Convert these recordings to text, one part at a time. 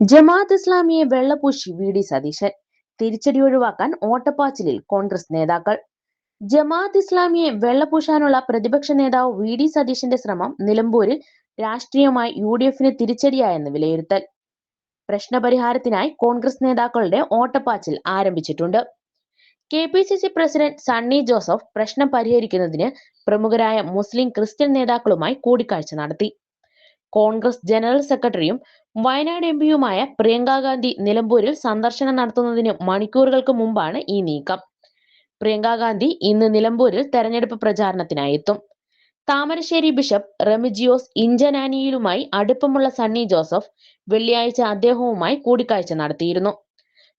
ജമാഅത്ത് ഇസ്ലാമിയെ വെള്ളപൂശി V D Satheesan. തിരിച്ചടി ഒഴിവാക്കാൻ ഓട്ടപ്പാച്ചിലിൽ കോൺഗ്രസ് നേതാക്കൾ. ജമാഅത്ത് ഇസ്ലാമിയെ വെള്ളപൂശാനുള്ള പ്രതിപക്ഷ നേതാവ് വി ഡി സതീശന്റെ ശ്രമം നിലമ്പൂരിൽ രാഷ്ട്രീയമായി യു ഡി എഫിന് തിരിച്ചടിയായെന്ന് വിലയിരുത്തൽ. പ്രശ്നപരിഹാരത്തിനായി കോൺഗ്രസ് നേതാക്കളുടെ ഓട്ടപ്പാച്ചിൽ ആരംഭിച്ചിട്ടുണ്ട്. K P C C president Sunny Joseph പ്രശ്നം പരിഹരിക്കുന്നതിന് പ്രമുഖരായ മുസ്ലിം ക്രിസ്ത്യൻ നേതാക്കളുമായി കൂടിക്കാഴ്ച നടത്തി. കോൺഗ്രസ് ജനറൽ സെക്രട്ടറിയും വയനാട് എം പിയുമായ പ്രിയങ്ക ഗാന്ധി നിലമ്പൂരിൽ സന്ദർശനം നടത്തുന്നതിന് മണിക്കൂറുകൾക്ക് മുമ്പാണ് ഈ നീക്കം. പ്രിയങ്ക ഗാന്ധി ഇന്ന് നിലമ്പൂരിൽ തെരഞ്ഞെടുപ്പ് പ്രചാരണത്തിനായി എത്തും. താമരശ്ശേരി ബിഷപ്പ് റെമിജിയോസ് ഇഞ്ചനാനിയിലുമായി അടുപ്പമുള്ള സണ്ണി ജോസഫ് വെള്ളിയാഴ്ച അദ്ദേഹവുമായി കൂടിക്കാഴ്ച നടത്തിയിരുന്നു.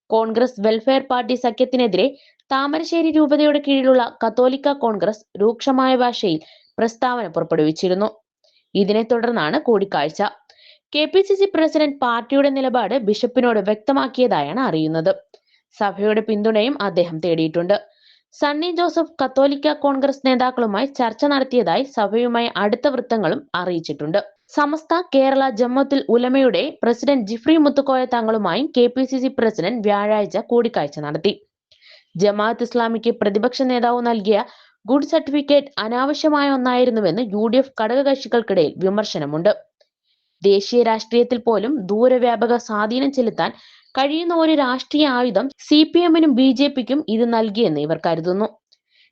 കോൺഗ്രസ് വെൽഫെയർ പാർട്ടി സഖ്യത്തിനെതിരെ താമരശ്ശേരി രൂപതയുടെ കീഴിലുള്ള കത്തോലിക്ക കോൺഗ്രസ് രൂക്ഷമായ ഭാഷയിൽ പ്രസ്താവന പുറപ്പെടുവിച്ചിരുന്നു. ഇതിനെ തുടർന്നാണ് കൂടിക്കാഴ്ച. K P C C president പാർട്ടിയുടെ നിലപാട് ബിഷപ്പിനോട് വ്യക്തമാക്കിയതായാണ് അറിയുന്നത്. സഭയുടെ പിന്തുണയും അദ്ദേഹം തേടിയിട്ടുണ്ട്. സണ്ണി ജോസഫ് കത്തോലിക്ക കോൺഗ്രസ് നേതാക്കളുമായി ചർച്ച നടത്തിയതായി സഭയുമായി അടുത്ത വൃത്തങ്ങളും അറിയിച്ചിട്ടുണ്ട്. സമസ്ത കേരള ജമ്മത്തിൽ ഉലമയുടെ president Jifri Muthukoya തങ്ങളുമായും K P C C president വ്യാഴാഴ്ച കൂടിക്കാഴ്ച നടത്തി. ജമാഅത്ത് ഇസ്ലാമിക്ക് പ്രതിപക്ഷ നേതാവ് നൽകിയ ഗുഡ് സർട്ടിഫിക്കറ്റ് അനാവശ്യമായ ഒന്നായിരുന്നുവെന്ന് യു ഡി എഫ് ഘടകകക്ഷികൾക്കിടയിൽ വിമർശനമുണ്ട്. ദേശീയ രാഷ്ട്രീയത്തിൽ പോലും ദൂരവ്യാപക സ്വാധീനം ചെലുത്താൻ കഴിയുന്ന ഒരു രാഷ്ട്രീയ ആയുധം സി പി എമ്മിനും ബി ജെ പിക്കും ഇത് നൽകിയെന്ന് ഇവർ കരുതുന്നു.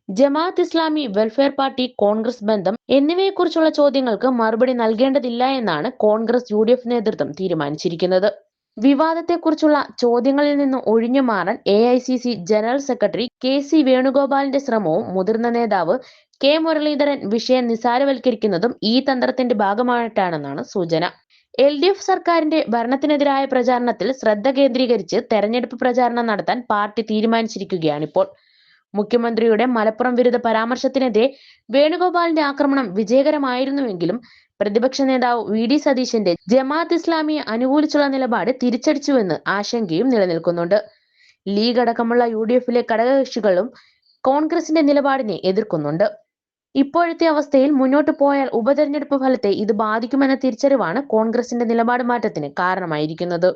Jamaat Islami welfare party Congress ബന്ധം എന്നിവയെക്കുറിച്ചുള്ള ചോദ്യങ്ങൾക്ക് മറുപടി നൽകേണ്ടതില്ല എന്നാണ് കോൺഗ്രസ് യു നേതൃത്വം തീരുമാനിച്ചിരിക്കുന്നത്. വിവാദത്തെക്കുറിച്ചുള്ള ചോദ്യങ്ങളിൽ നിന്ന് ഒഴിഞ്ഞു മാറാൻ A I C C general secretary K C വേണുഗോപാലിന്റെ ശ്രമവും മുതിർന്ന നേതാവ് കെ മുരളീധരൻ വിഷയം നിസാരവൽക്കരിക്കുന്നതും ഈ തന്ത്രത്തിന്റെ ഭാഗമായിട്ടാണെന്നാണ് സൂചന. എൽ ഡി എഫ് സർക്കാരിന്റെ ഭരണത്തിനെതിരായ പ്രചാരണത്തിൽ ശ്രദ്ധ കേന്ദ്രീകരിച്ച് തെരഞ്ഞെടുപ്പ് പ്രചാരണം നടത്താൻ പാർട്ടി തീരുമാനിച്ചിരിക്കുകയാണിപ്പോൾ. മുഖ്യമന്ത്രിയുടെ മലപ്പുറം വിരുദ്ധ പരാമർശത്തിനെതിരെ വേണുഗോപാലിന്റെ ആക്രമണം വിജയകരമായിരുന്നുവെങ്കിലും പ്രതിപക്ഷ നേതാവ് വി ഡി സതീശന്റെ ജമാഅത്ത് ഇസ്ലാമിയെ അനുകൂലിച്ചുള്ള നിലപാട് തിരിച്ചടിച്ചുവെന്ന് ആശങ്കയും നിലനിൽക്കുന്നുണ്ട്. ലീഗ് അടക്കമുള്ള യു ഡി എഫിലെ ഘടകകക്ഷികളും കോൺഗ്രസിന്റെ നിലപാടിനെ എതിർക്കുന്നുണ്ട്. ഇപ്പോഴത്തെ അവസ്ഥയിൽ മുന്നോട്ട് പോയാൽ ഉപതെരഞ്ഞെടുപ്പ് ഫലത്തെ ഇത് ബാധിക്കുമെന്ന തിരിച്ചറിവാണ് കോൺഗ്രസിന്റെ നിലപാട് മാറ്റത്തിന് കാരണമായിരിക്കുന്നത്.